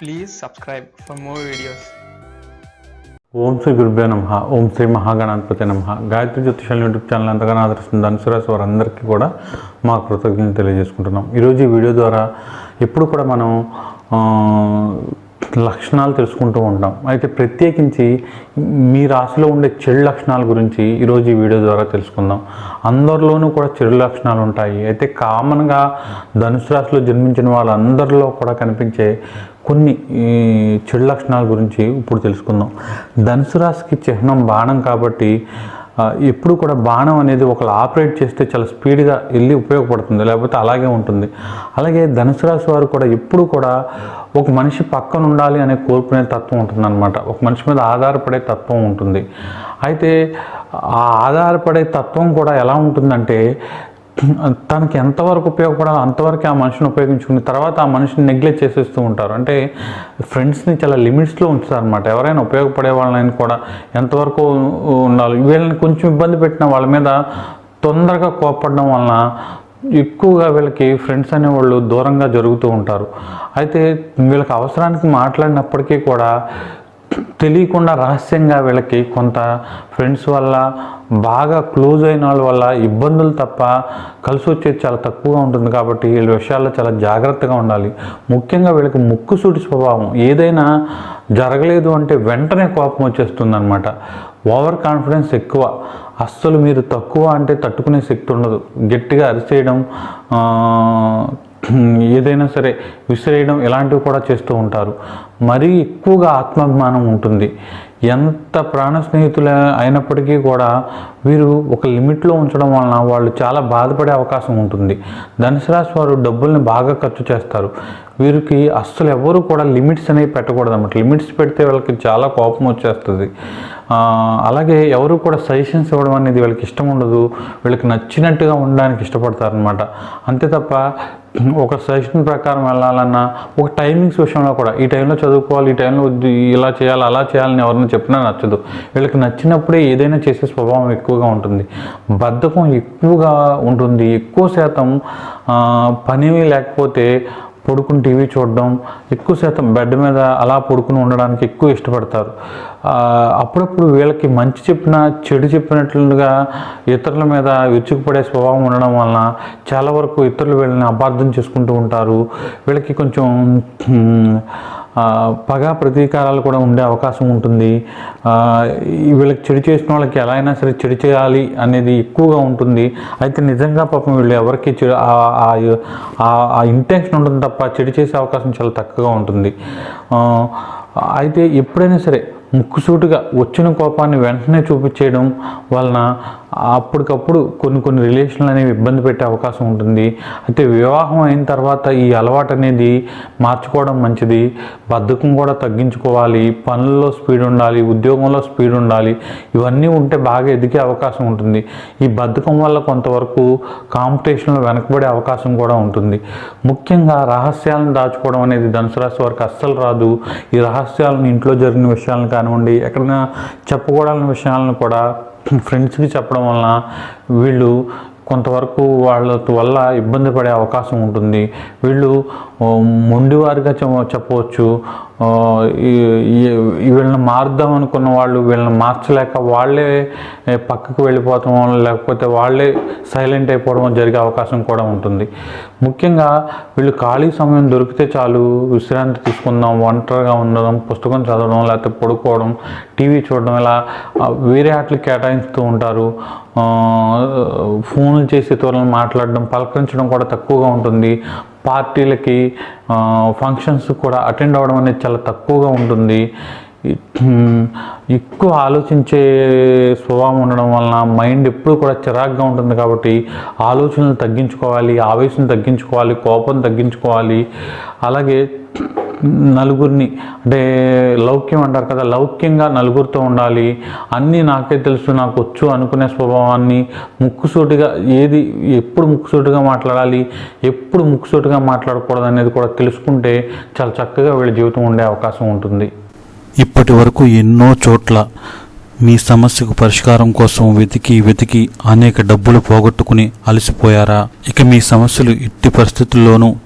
Please subscribe for more videos ఓం శ్రీ గురుభ్యో నమ. ఓం శ్రీ మహాగణాధిపతి నమ. గాయత్రి జ్యోతిషాల యూట్యూబ్ ఛానల్ ఎంతగానో ఆదరిస్తుంది ధనుసురాశి వారందరికీ కూడా మా కృతజ్ఞతలు తెలియజేసుకుంటున్నాం. ఈరోజు ఈ వీడియో ద్వారా ఎప్పుడు కూడా మనం లక్షణాలు తెలుసుకుంటూ ఉంటాం. అయితే ప్రత్యేకించి మీ రాశిలో ఉండే చెడు లక్షణాల గురించి ఈరోజు ఈ వీడియో ద్వారా తెలుసుకుందాం. అందరిలోనూ కూడా చెడు లక్షణాలు ఉంటాయి. అయితే కామన్గా ధనుసు రాశిలో జన్మించిన వాళ్ళందరిలో కూడా కనిపించే కొన్ని చెడు లక్షణాల గురించి ఇప్పుడు తెలుసుకుందాం. ధనుసు రాశికి చిహ్నం బాణం కాబట్టి ఎప్పుడు కూడా బాణం అనేది ఒకళ్ళు ఆపరేట్ చేస్తే చాలా స్పీడ్గా వెళ్ళి ఉపయోగపడుతుంది లేకపోతే అలాగే ఉంటుంది. అలాగే ధనుసు రాశి వారు కూడా ఎప్పుడు కూడా ఒక మనిషి పక్కన ఉండాలి అనే కోరుకునే తత్వం ఉంటుందన్నమాట. ఒక మనిషి మీద ఆధారపడే తత్వం ఉంటుంది. అయితే ఆ ఆధారపడే తత్వం కూడా ఎలా ఉంటుందంటే తనకి ఎంతవరకు ఉపయోగపడాలో అంతవరకు ఆ మనిషిని ఉపయోగించుకుని తర్వాత ఆ మనిషిని నెగ్లెక్ట్ చేసేస్తూ ఉంటారు. అంటే ఫ్రెండ్స్ని చాలా లిమిట్స్లో ఉంచుతారనమాట ఎవరైనా ఉపయోగపడే వాళ్ళని కూడా ఎంతవరకు ఉండాలి? వీళ్ళని కొంచెం ఇబ్బంది పెట్టిన వాళ్ళ మీద తొందరగా కోపడడం వలన ఎక్కువగా వీళ్ళకి ఫ్రెండ్స్ అనేవాళ్ళు దూరంగా జరుగుతూ ఉంటారు. అయితే వీళ్ళకి అవసరానికి మాట్లాడినప్పటికీ కూడా తెలియకుండా రహస్యంగా వీళ్ళకి కొంత ఫ్రెండ్స్ వల్ల బాగా క్లోజ్ అయిన వాళ్ళ వల్ల ఇబ్బందులు తప్ప కలిసి వచ్చేది చాలా తక్కువగా ఉంటుంది కాబట్టి వీళ్ళ విషయాల్లో చాలా జాగ్రత్తగా ఉండాలి. ముఖ్యంగా వీళ్ళకి ముక్కుసూటి స్వభావం ఏదైనా జరగలేదు అంటే వెంటనే కోపం వచ్చేస్తుంది అనమాట ఓవర్ కాన్ఫిడెన్స్ ఎక్కువ. అస్సలు మీరు తక్కువ అంటే తట్టుకునే శక్తి ఉండదు. గట్టిగా అరిచేయడం ఏదైనా సరే విసిరేయడం ఇలాంటివి కూడా చేస్తూ ఉంటారు. మరీ ఎక్కువగా ఆత్మాభిమానం ఉంటుంది. ఎంత ప్రాణ స్నేహితులు అయినప్పటికీ కూడా వీరు ఒక లిమిట్లో ఉంచడం వలన వాళ్ళు చాలా బాధపడే అవకాశం ఉంటుంది. ధనుసు రాశి వారు డబ్బుల్ని బాగా ఖర్చు చేస్తారు. వీరికి అస్సలు ఎవరు కూడా లిమిట్స్ అనేవి పెట్టకూడదు అన్నమాట లిమిట్స్ పెడితే వాళ్ళకి చాలా కోపం వచ్చేస్తుంది. అలాగే ఎవరు కూడా సజెషన్స్ ఇవ్వడం అనేది వీళ్ళకి ఇష్టం ఉండదు. వీళ్ళకి నచ్చినట్టుగా ఉండడానికి ఇష్టపడతారనమాట అంతే తప్ప ఒక సజెషన్ ప్రకారం వెళ్ళాలన్నా ఒక టైమింగ్స్ విషయంలో కూడా ఈ టైంలో చదువుకోవాలి ఈ టైంలో ఇలా చేయాలి అలా చేయాలని ఎవరైనా చెప్పినా నచ్చదు. వీళ్ళకి నచ్చినప్పుడే ఏదైనా చేసే స్వభావం ఎక్కువగా ఉంటుంది. బద్ధకం ఎక్కువగా ఉంటుంది. ఎక్కువ శాతం పని లేకపోతే పడుకుని టీవీ చూడడం ఎక్కువ శాతం బెడ్ మీద అలా పడుకుని ఉండడానికి ఎక్కువ ఇష్టపడతారు. అప్పుడప్పుడు వీళ్ళకి మంచి చెప్పిన చెడు చెప్పినట్లుగా ఇతరుల మీద విరుచుకుపడే స్వభావం ఉండడం వలన చాలా వరకు ఇతరులు వీళ్ళని అపార్థం చేసుకుంటూ ఉంటారు. వీళ్ళకి కొంచెం పగ ప్రతీకారాలు కూడా ఉండే అవకాశం ఉంటుంది. వీళ్ళకి చెడు చేసిన వాళ్ళకి ఎలా అయినా సరే చెడు చేయాలి అనేది ఎక్కువగా ఉంటుంది. అయితే నిజంగా పాపం వీళ్ళు ఎవరికి చెడు ఆ- ఇంటెన్షన్ ఉంటుంది తప్ప చెడు చేసే అవకాశం చాలా తక్కువగా ఉంటుంది. అయితే ఎప్పుడైనా సరే ముక్కుసూటుగా వచ్చిన కోపాన్ని వెంటనే చూపించేయడం వలన అప్పటికప్పుడు కొన్ని కొన్ని రిలేషన్లు అనేవి ఇబ్బంది పెట్టే అవకాశం ఉంటుంది. అయితే వివాహం అయిన తర్వాత ఈ అలవాటు అనేది మార్చుకోవడం మంచిది. బద్ధకం కూడా తగ్గించుకోవాలి. పనుల్లో స్పీడ్ ఉండాలి. ఉద్యోగంలో స్పీడ్ ఉండాలి. ఇవన్నీ ఉంటే బాగా ఎదిగే అవకాశం ఉంటుంది. ఈ బద్ధకం వల్ల కొంతవరకు కాంపిటీషన్లో వెనకబడే అవకాశం కూడా ఉంటుంది. ముఖ్యంగా రహస్యాలను దాచుకోవడం అనేది ధనుసు రాశి వారికి అస్సలు రాదు. ఈ రహస్యాలను ఇంట్లో జరిగిన విషయాలను కానివ్వండి ఎక్కడైనా చెప్పుకోవాలని విషయాలను కూడా ఫ్రెండ్స్కి చెప్పడం వలన వీళ్ళు కొంతవరకు వాళ్ళ వల్ల ఇబ్బంది పడే అవకాశం ఉంటుంది. వీళ్ళు ఆ, మొండివారిగా చెప్పవచ్చు. వీళ్ళని మారుద్దాం అనుకున్న వాళ్ళు వీళ్ళని మార్చలేక వాళ్ళే పక్కకు వెళ్ళిపోవటం లేకపోతే వాళ్ళే సైలెంట్ అయిపోవడం జరిగే అవకాశం కూడా ఉంటుంది. ముఖ్యంగా వీళ్ళు ఖాళీ సమయం దొరికితే చాలు విశ్రాంతి తీసుకుందాం ఒంటరిగా ఉండడం పుస్తకం చదవడం లేకపోతే పడుకోవడం టీవీ చూడడం ఇలా వేరే ఆటలు కేటాయిస్తూ ఉంటారు. ఫోన్లు చేసి త్వరలు మాట్లాడడం పలకరించడం కూడా తక్కువగా ఉంటుంది. పార్టీలకి ఫంక్షన్స్ కూడా అటెండ్ అవ్వడం అనేది చాలా తక్కువగా ఉంటుంది. ఎక్కువ ఆలోచించే స్వభావం ఉండడం వలన మైండ్ ఎప్పుడు కూడా చిరాగ్గా ఉంటుంది కాబట్టి ఆలోచనలు తగ్గించుకోవాలి ఆవేశం తగ్గించుకోవాలి కోపం తగ్గించుకోవాలి. అలాగే నలుగురిని అంటే లౌక్యం అంటారు కదా లౌక్యంగా నలుగురితో ఉండాలి. అన్నీ నాకే తెలుసు నాకు వచ్చు అనుకునే స్వభావాన్ని ముక్కుసూటిగా ఏది ఎప్పుడు ముక్కుసూటిగా మాట్లాడాలి ఎప్పుడు ముక్కుసూటిగా మాట్లాడకూడదు అనేది కూడా తెలుసుకుంటే చాలా చక్కగా వీళ్ళ జీవితం ఉండే అవకాశం ఉంటుంది. ఇప్పటి వరకు ఎన్నో చోట్ల మీ సమస్యకు పరిష్కారం కోసం వెతికి వెతికి అనేక డబ్బులు పోగొట్టుకుని అలసిపోయారా? ఇక మీ సమస్యలు ఎట్టి పరిస్థితుల్లోనూ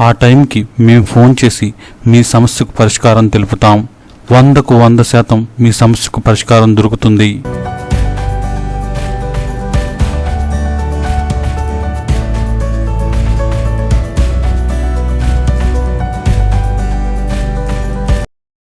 ఆ టైంకి మేము ఫోన్ చేసి మీ సమస్యకు పరిష్కారం తెలుపుతాం. వందకు వంద శాతం మీ సమస్యకు పరిష్కారం దొరుకుతుంది.